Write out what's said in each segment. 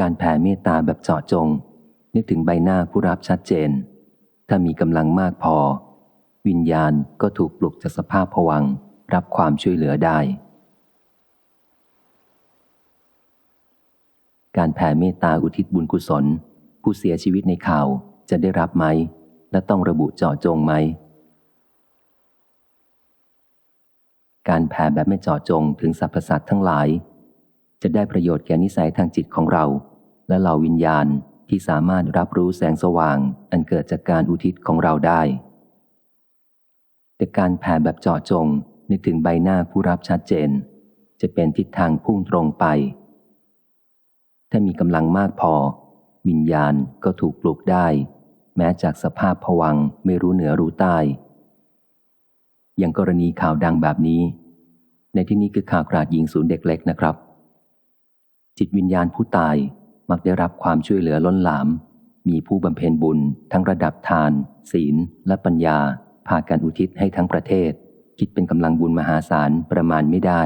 การแผ่เมตตาแบบเจาะจง นึกถึงใบหน้าผู้รับชัดเจน ถ้ามีกำลังมากพอ วิญญาณก็ถูกปลุกจากสภาพผวังรับความช่วยเหลือได้ การแผ่เมตตาอุทิศบุญกุศล ผู้เสียชีวิตในข่าวจะได้รับไหม และต้องระบุเจาะจงไหม การแผ่แบบไม่เจาะจงถึงสรรพสัตว์ทั้งหลาย จะได้ประโยชน์แก่นิสัยทางจิตของเรา และเหล่าวิญญาณที่สามารถรับรู้แสงสว่าง อันเกิดจากการอุทิศของเราได้ แต่การแผ่แบบเจาะจงนึกถึงใบหน้าผู้รับชัดเจน จะเป็นทิศทางพุ่งตรงไป ถ้ามีกำลังมากพอ วิญญาณก็ถูกปลุกได้ แม้จากสภาพผวังไม่รู้เหนือรู้ใต้ อย่างกรณีข่าวดังแบบนี้ ในที่นี้คือข่าวกราดยิงศูนย์เด็กเล็กนะครับ จิตวิญญาณผู้ตาย มักได้รับความช่วยเหลือล้นหลาม มีผู้บำเพ็ญบุญ ทั้งระดับทาน ศีล และปัญญา พากันอุทิศให้ทั้งประเทศ คิดเป็นกำลังบุญมหาศาลประมาณไม่ได้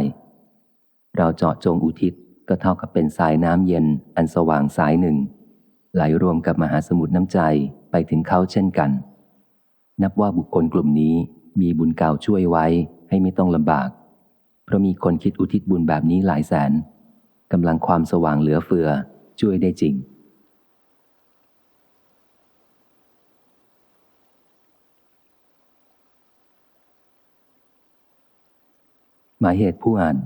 เราเจาะจงอุทิศก็เท่ากับเป็นสายน้ำเย็นอันสว่างสายหนึ่ง ไหลรวมกับมหาสมุทรน้ำใจไปถึงเขาเช่นกัน นับว่าบุคคลกลุ่มนี้มีบุญเก่าช่วยไว้ให้ไม่ต้องลำบาก เพราะมีคนคิดอุทิศบุญแบบนี้หลายแสนกำลังความสว่างเหลือเฟือ ช่วยได้จริง หมายเหตุผู้อ่าน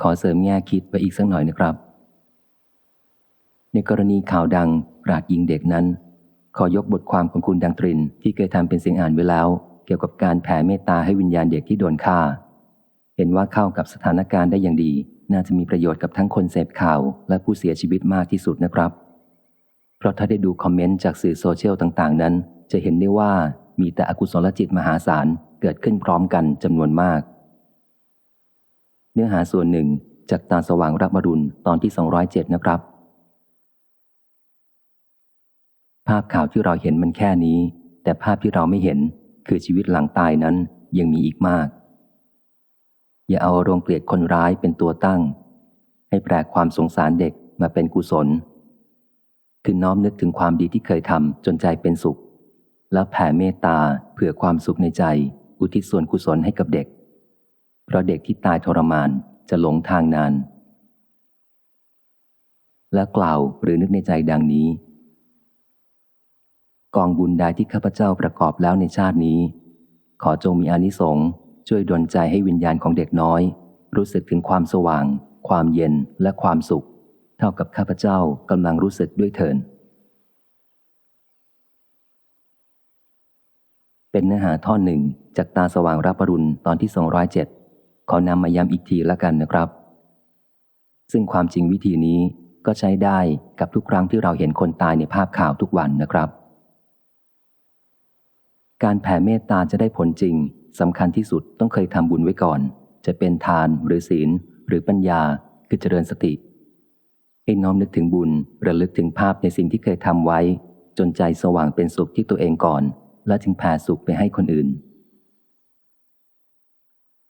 ขอเสริมแง่คิดไปอีกสักหน่อยนะครับ ในกรณีข่าวดังปราดยิงเด็กนั้น ขอยกบทความของคุณดังตริน ที่เคยทำเป็นเสียงอ่านไว้แล้ว เกี่ยวกับการแผ่เมตตาให้วิญญาณเด็กที่โดนฆ่า เห็นว่าเข้ากับสถานการณ์ได้อย่างดี น่าจะมีประโยชน์กับทั้งคนเสพข่าว และผู้เสียชีวิตมากที่สุดนะครับ เพราะถ้าได้ดูคอมเมนต์จากสื่อโซเชียลต่างๆ นั้น จะเห็นได้ว่ามีแต่อกุศลจิตมหาศาลเกิดขึ้นพร้อมกันจำนวนมาก เนื้อหาส่วนหนึ่งจากตาสว่างรับมรุณตอนที่ 207 นะครับ ภาพข่าวที่เราเห็นมันแค่นี้ แต่ภาพที่เราไม่เห็นคือชีวิตหลังตายนั้นยังมีอีกมาก อย่าเอาโรงเกลียดคนร้ายเป็นตัวตั้ง ให้แปลความสงสารเด็กมาเป็นกุศล คือน้อมนึกถึงความดีที่เคยทำจนใจเป็นสุข แล้วแผ่เมตตาเผื่อความสุขในใจ อุทิศส่วนกุศลให้กับเด็ก เพราะเด็กที่ตายทรมานจะหลงทางนาน และกล่าวหรือนึกในใจดังนี้ กองบุญใดที่ข้าพเจ้าประกอบแล้วในชาตินี้ ขอจงมีอานิสงส์ ช่วยดลใจให้วิญญาณของเด็กน้อย รู้สึกถึงความสว่าง ความเย็นและความสุข เท่ากับข้าพเจ้ากำลังรู้สึกด้วยเถินเป็นเนื้อหาท่อนหนึ่งจากตาสว่างรับปรุณตอนที่ 207 ขอนำมาย้ำอีกทีละกันนะครับ ซึ่งความจริงวิธีนี้ก็ใช้ได้กับทุกครั้งที่เราเห็นคนตายในภาพข่าวทุกวันนะครับ การแผ่เมตตาจะได้ผลจริง สำคัญที่สุดต้องเคยทำบุญไว้ก่อน จะเป็นทานหรือศีล หรือปัญญาคือเจริญสติ ให้น้อมนึกถึงบุญระลึกถึงภาพในสิ่งที่เคยทำไว้ จนใจสว่างเป็นสุขที่ตัวเองก่อน และจึงแผ่สุขไปให้คนอื่น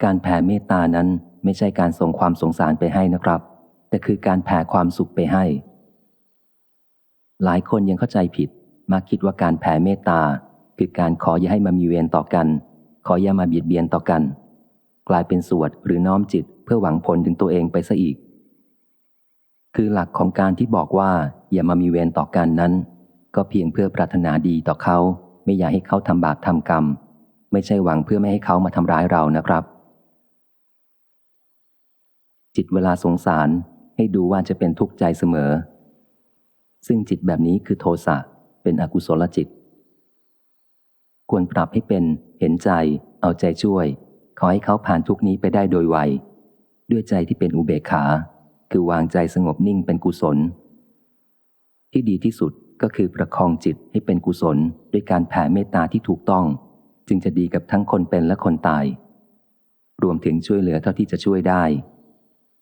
การแผ่เมตตานั้นไม่ใช่การส่งความสงสารไปให้นะครับ แต่คือการแผ่ความสุขไปให้ หลายคนยังเข้าใจผิดมาคิดว่าการแผ่เมตตาคือการขออย่าให้มามีเวรต่อกัน ขออย่ามาเบียดเบียนต่อกัน กลายเป็นสวดหรือน้อมจิตเพื่อหวังผลถึงตัวเองไปซะอีก คือหลักของการที่บอกว่าอย่ามามีเวรต่อกันนั้น ก็เพียงเพื่อปรารถนาดีต่อเขา ไม่อยากให้เขาทำบาปทำกรรม ไม่ใช่หวังเพื่อไม่ให้เขามาทำร้ายเรานะครับ จิตเวลาสงสารให้ดูว่าจะเป็นทุกข์ใจเสมอ ซึ่งจิตแบบนี้คือโทสะเป็นอกุศลจิต ควรปรับให้เป็น เห็นใจ เอาใจช่วย ขอให้เขาผ่านทุกนี้ไปได้โดยไว ด้วยใจที่เป็นอุเบกขา คือวางใจสงบนิ่งเป็นกุศล ที่ดีที่สุดก็คือประคองจิตให้เป็นกุศลด้วยการแผ่เมตตาที่ถูกต้อง จึงจะดีกับทั้งคนเป็นและคนตาย รวมถึงช่วยเหลือเท่าที่จะช่วยได้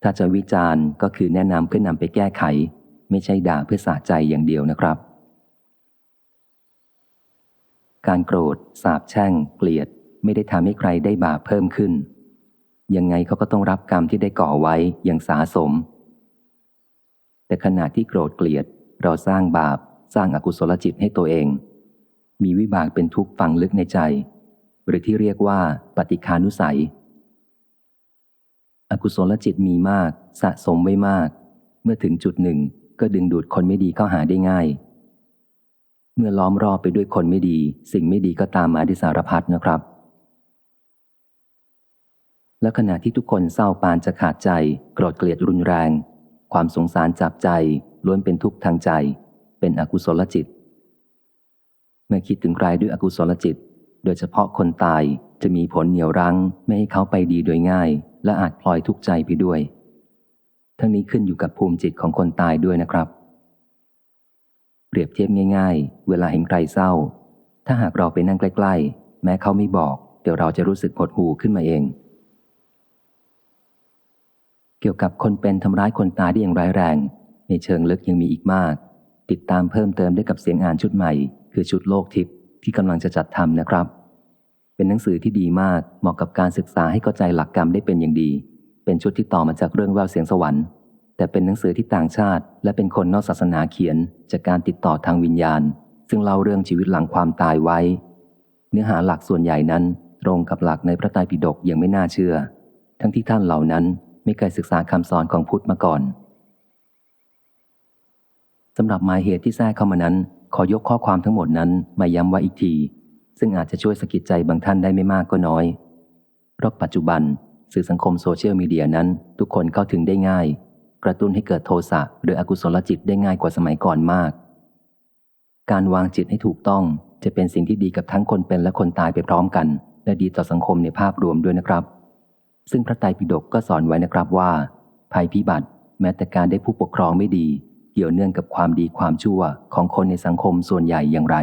ถ้าจะวิจารณ์ก็คือแนะนำเพื่อนำไปแก้ไข ไม่ใช่ด่าเพื่อสะใจอย่างเดียวนะครับ การโกรธ สาบแช่ง เกลียด ไม่ได้ทำให้ใครได้บาปเพิ่มขึ้น ยังไงเขาก็ต้องรับกรรมที่ได้ก่อไว้อย่างสาสม แต่ขณะที่โกรธเกลียด เราสร้างบาป สร้างอากุศลจิตให้ตัวเอง มีวิบากเป็นทุกข์ฝังลึกในใจ หรือที่เรียกว่าปฏิคานุสัย อกุศลจิตมีมาก สะสมไว้มาก เมื่อถึงจุดหนึ่งก็ดึงดูดคนไม่ดีเข้าหาได้ง่าย เมื่อล้อมรอบไปด้วยคนไม่ดี สิ่งไม่ดีก็ตามมาดิสารพัดนะครับ และขณะที่ทุกคนเศร้าปานจะขาดใจโกรธเกลียดรุนแรง ความสงสารจับใจล้วนเป็นทุกข์ทางใจ เป็นอกุศลจิต เมื่อคิดถึงใครด้วยอกุศลจิต โดยเฉพาะคนตายจะมีผลเหนี่ยวรั้ง ไม่ให้เขาไปดีโดยง่าย และอาจพลอยทุกข์ใจไปด้วย ทั้งนี้ขึ้นอยู่กับภูมิจิตของคนตายด้วยนะครับ รียบเทียบง่าย ๆ เวลาเห็นใครเศร้า ถ้าหากเราไปนั่งใกล้ ๆ แม้เขาไม่บอก เดี๋ยวเราจะรู้สึกหดหูขึ้นมาเอง เกี่ยวกับคนเป็นทำร้ายคนตายได้อย่างร้ายแรง ในเชิงลึกยังมีอีกมาก ติดตามเพิ่มเติมได้กับเสียงอ่านชุดใหม่ คือชุดโลกทิพย์ที่กำลังจะจัดทำนะครับ เป็นหนังสือที่ดีมากเหมาะกับการศึกษาให้เข้าใจหลักกรรมได้เป็นอย่างดี เป็นชุดที่ต่อมาจากเรื่องแววเสียงสวรรค์ แต่เป็นหนังสือที่ต่างชาติ และเป็นคนนอกศาสนาเขียนจากการติดต่อทางวิญญาณ ซึ่งเล่าเรื่องชีวิตหลังความตายไว้ เนื้อหาหลักส่วนใหญ่นั้น ตรงกับหลักในพระไตรปิฎกอย่างไม่น่าเชื่อ ทั้งที่ท่านเหล่านั้นไม่เคยศึกษาคำสอนของพุทธมาก่อนสำหรับหมายเหตุที่แทรกเข้ามานั้น ขอยกข้อความทั้งหมดนั้นมาย้ำไว้อีกที ซึ่งอาจจะช่วยสะกิดใจบางท่านได้ไม่มากก็น้อย เพราะปัจจุบันสื่อสังคมโซเชียลมีเดียนั้น ทุกคนเข้าถึงได้ง่าย กระตุ้นให้เกิดโทสะหรืออกุศลจิตได้ง่ายกว่าสมัยก่อนมาก การวางจิตให้ถูกต้องจะเป็นสิ่งที่ดีกับทั้งคนเป็นและคนตายไปพร้อมกัน และดีต่อสังคมในภาพรวมด้วยนะครับ ซึ่งพระไตรปิฎกก็สอนไว้นะครับว่า ภัยพิบัติ แม้แต่การได้ผู้ปกครองไม่ดี เกี่ยวเนื่องกับความดีความชั่วของคนในสังคมส่วนใหญ่อย่างไร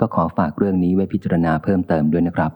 ก็ขอฝากเรื่องนี้ไว้พิจารณาเพิ่มเติมด้วยนะครับ